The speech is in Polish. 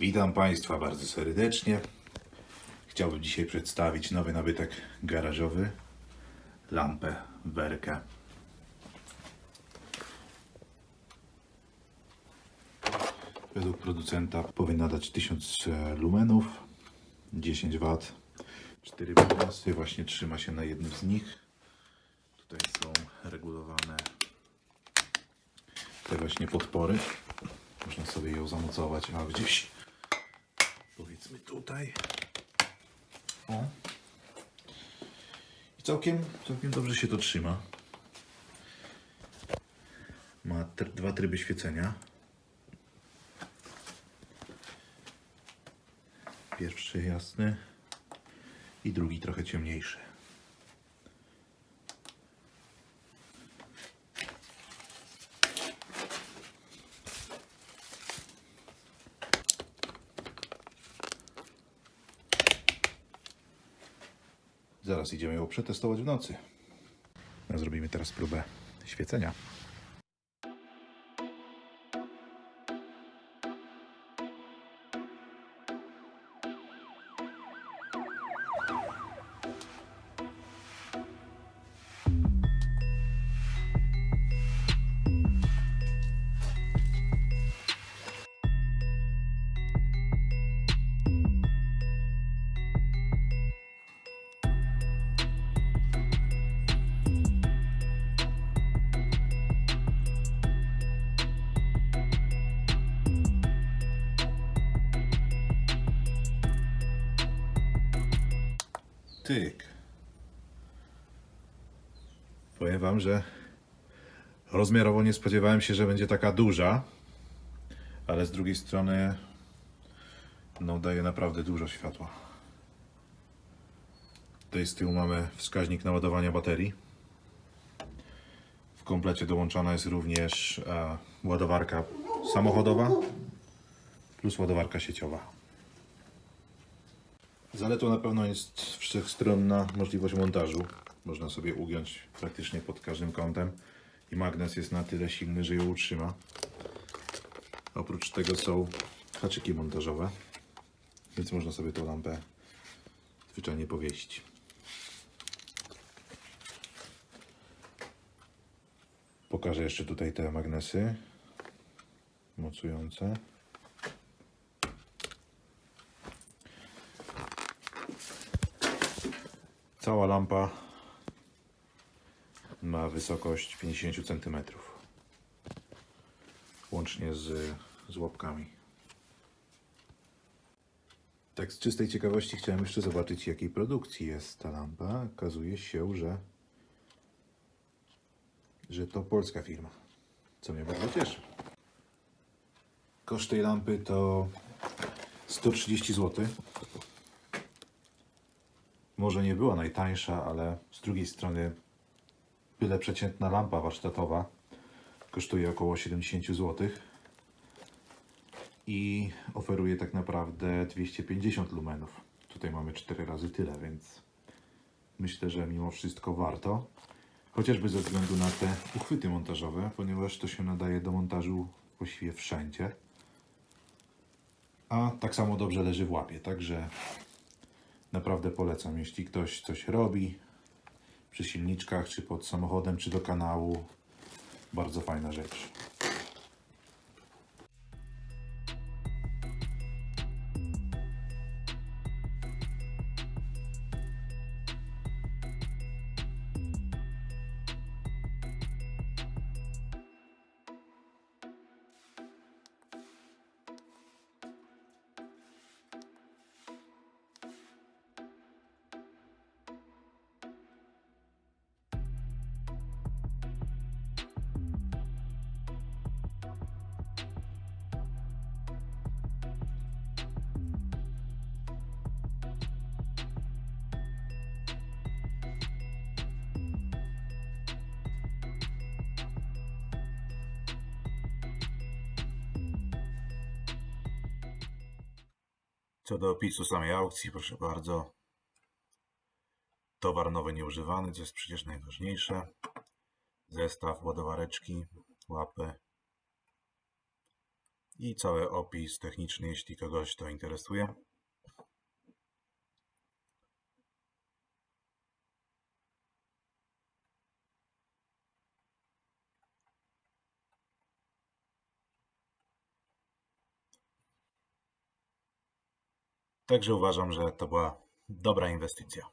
Witam Państwa bardzo serdecznie. Chciałbym dzisiaj przedstawić nowy nabytek garażowy. Lampę Werkę. Według producenta powinna dać 1000 lumenów, 10 W, 4 magnesy. Właśnie trzyma się na jednym z nich. Tutaj są regulowane te właśnie podpory. Można sobie ją zamocować, a gdzieś powiedzmy tutaj. O. I całkiem, całkiem dobrze się to trzyma. Ma tr- dwa tryby świecenia. Pierwszy jasny i drugi trochę ciemniejszy. Zaraz idziemy ją przetestować w nocy. No, zrobimy teraz próbę świecenia. Tyk. Powiem Wam, że rozmiarowo nie spodziewałem się, że będzie taka duża, ale z drugiej strony no, daje naprawdę dużo światła. Tutaj z tyłu mamy wskaźnik naładowania baterii. W komplecie dołączona jest również e, ładowarka samochodowa plus ładowarka sieciowa. Zaletą na pewno jest wszechstronna możliwość montażu. Można sobie ugiąć praktycznie pod każdym kątem i magnes jest na tyle silny, że ją utrzyma. Oprócz tego są haczyki montażowe, więc można sobie tą lampę zwyczajnie powiesić. Pokażę jeszcze tutaj te magnesy mocujące. Cała lampa ma wysokość 50 cm. Łącznie z, z łapkami. Tak z czystej ciekawości chciałem jeszcze zobaczyć jakiej produkcji jest ta lampa. Okazuje się, że że to polska firma. Co mnie bardzo cieszy. Koszt tej lampy to 130 zł. Może nie była najtańsza, ale z drugiej strony byle przeciętna lampa warsztatowa kosztuje około 70 zł i oferuje tak naprawdę 250 lumenów. Tutaj mamy 4 razy tyle, więc myślę, że mimo wszystko warto. Chociażby ze względu na te uchwyty montażowe, ponieważ to się nadaje do montażu właściwie wszędzie. A tak samo dobrze leży w łapie, także Naprawdę polecam, jeśli ktoś coś robi przy silniczkach, czy pod samochodem, czy do kanału. Bardzo fajna rzecz. Co do opisu samej aukcji, proszę bardzo. Towar nowy nieużywany, co jest przecież najważniejsze. Zestaw, ładowareczki, łapy i cały opis techniczny, jeśli kogoś to interesuje. Także uważam, że to była dobra inwestycja.